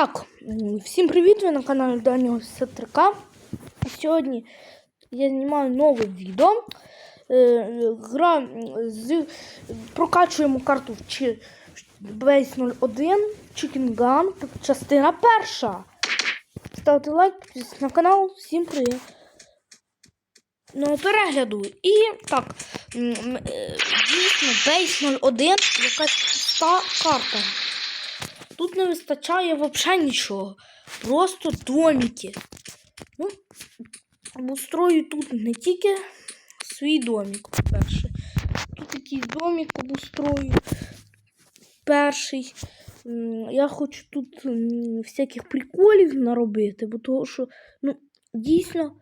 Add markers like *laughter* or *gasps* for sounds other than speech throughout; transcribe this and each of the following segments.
Так, всім привіт! Ви на каналі Данього Сетрика. Сьогодні я знімаю нове відео. Е, Гра з прокачуємо карту в Base 01 Chicken Gun, частина перша. Ставте лайк, підписуйтесь на канал. Всім привіт! Ну, перегляду. І так, е, дійсно, Base 01 якась пуста карта. Тут не вистачає взагалі нічого. Просто домики. Ну, обустрою тут не тільки свій домик, по-перше. Тут якийсь домик обустрою. Перший. Я хочу тут всяких приколів наробити, бо того, що, ну, дійсно.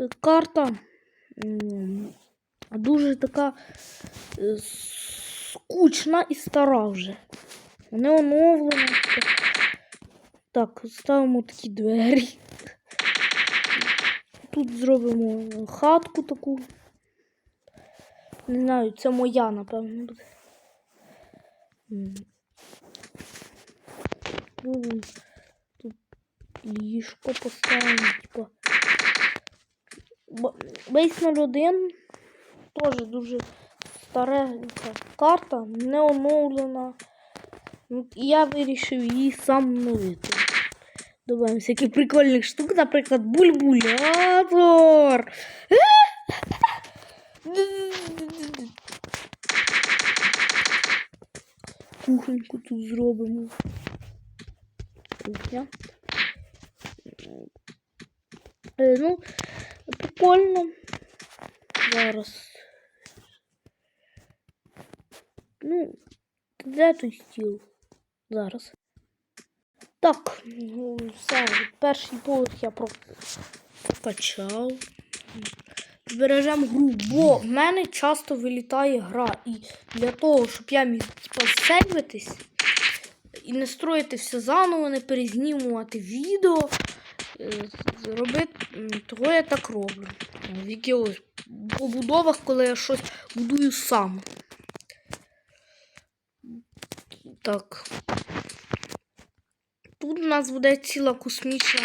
е, Карта дуже така е, скучна і стара вже. Не оновлена. Так, ставимо такі двері. Тут зробимо хатку таку. Не знаю, це моя, напевно, буде. Тут ліжко поставимо, типа. Бейс 01 теж дуже старенька карта, не оновлена. Ну, я вирішив її сам оновити. Добавимо всяких прикольних штук, наприклад, бульбулятор. Кухоньку тут зробимо. Кухня. Е, ну, прикольно. Зараз. Ну, де той стіл? Зараз. Так, ну, все, перший поверх я прокачав. Збережемо гру, бо в мене часто вилітає гра. І для того, щоб я міг типа, і не строїти все заново, не перезнімувати відео, е, зробити, того я так роблю. В якихось побудовах, коли я щось будую сам. Так. Тут у нас буде ціла космічна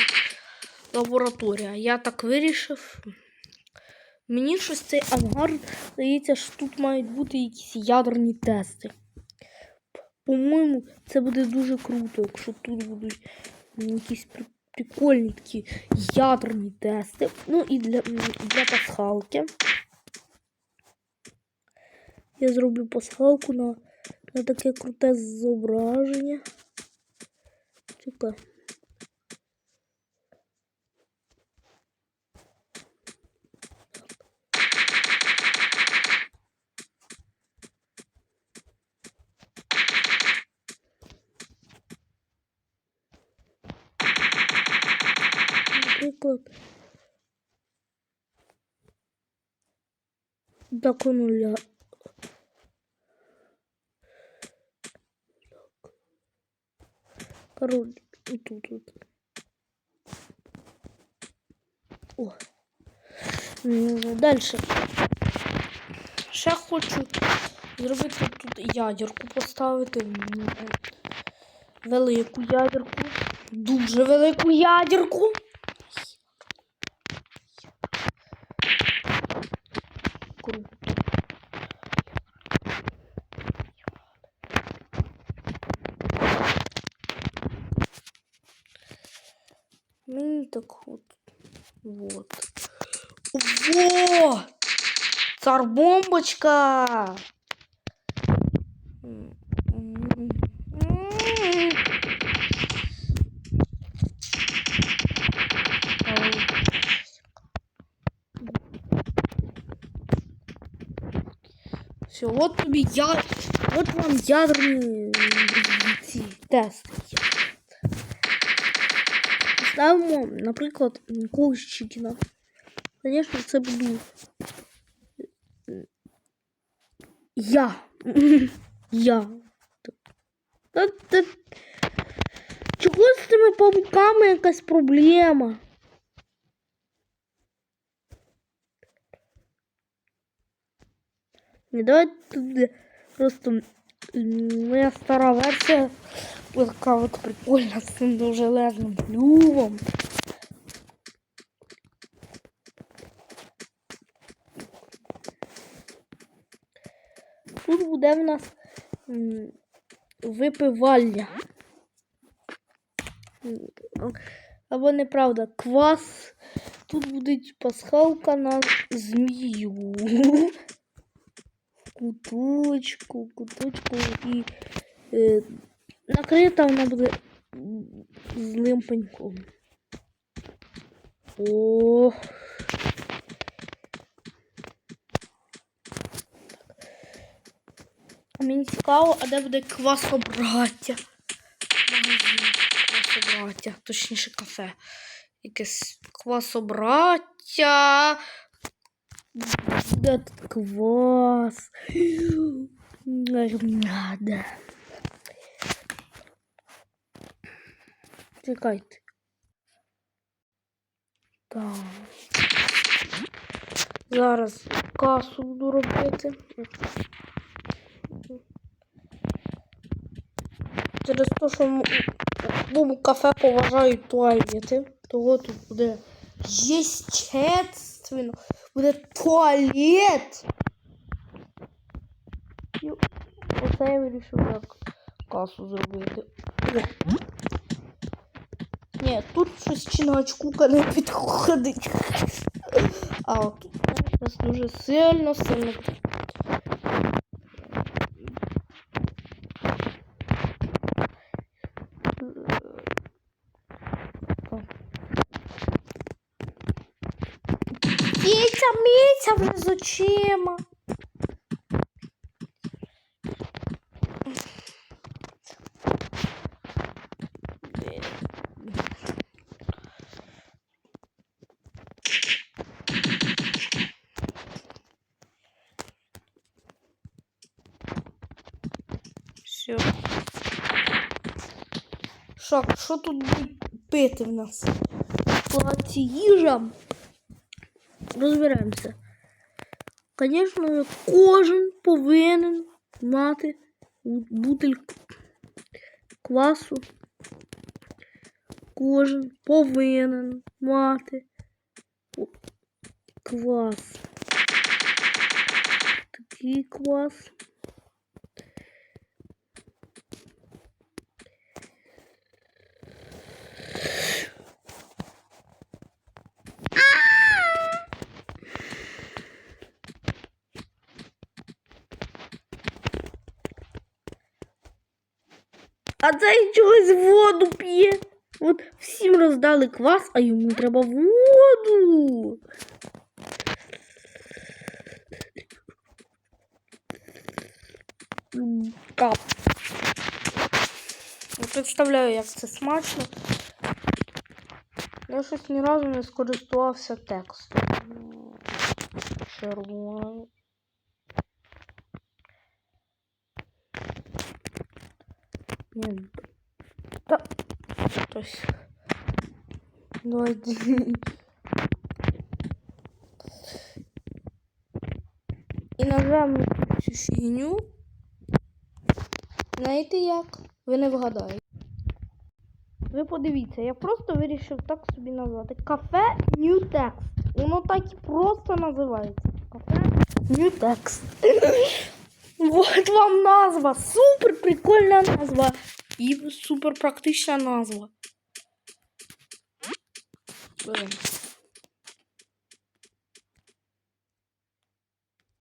лабораторія. Я так вирішив. Мені щось цей ангар здається, що тут мають бути якісь ядерні тести. По-моєму, це буде дуже круто, якщо тут будуть якісь прикольні такі ядерні тести. Ну і для, для пасхалки. Я зроблю пасхалку на, на таке круте зображення. Чекай. Наприклад. До нуля. Король і тут. Вот. О. Далі. Ще хочу зробити тут ядерку поставити. Велику ядерку. Дуже велику ядерку. Круто. Мені так от. Вот. Во! Цар бомбочка! М, м, м. Ау. Все, от тобі я. От вам ядерні ці тести. Ставимо, наприклад, якогось чікіна. Звісно, це буду. Я. *laughs* Я. Та, та... Чого з цими павуками якась проблема? Не давайте тут просто м, моя стара версія Була така от прикольна з цим довжелезним клювом. Тут буде в нас випивальня. Або неправда, квас. Тут буде пасхалка на змію. Куточку, куточку і е, накрита вона буде злим пеньком. О. А Мені цікаво, а де буде квасобраття? Магазин квасобраття, точніше кафе. Якесь квасобраття. Де тут квас? *gasps* Надо. Чекайте. Так. Зараз касу буду робити. Через те, що в тому кафе поважають туалети, того тут буде єстественно, буде туалет. Оце я вирішив як касу зробити. Ні, тут щось чиначкука не підходить. А от тут зараз дуже сильно, сильно. Міця, міця вже з очима. Все. Що тут будуть пити в нас? Їжа. Розберемося. Звісно, кожен повинен мати бутиль квасу. Кожен повинен мати квас. Такий квас. Цей чогось воду п'є. От всім роздали квас, а йому треба воду. Кап. Не представляю, як це смачно. Я щось ні разу не скористувався текстом. Червоний. Ні. Та. Хтось. Давайте. І назвемо цю фігню. Знаєте як? Ви не вгадаєте. Ви подивіться, я просто вирішив так собі назвати. Кафе New Text. Воно так і просто називається. Кафе New Text. Вот вам назва. Супер прикольная назва. И супер практична назва. Беремо.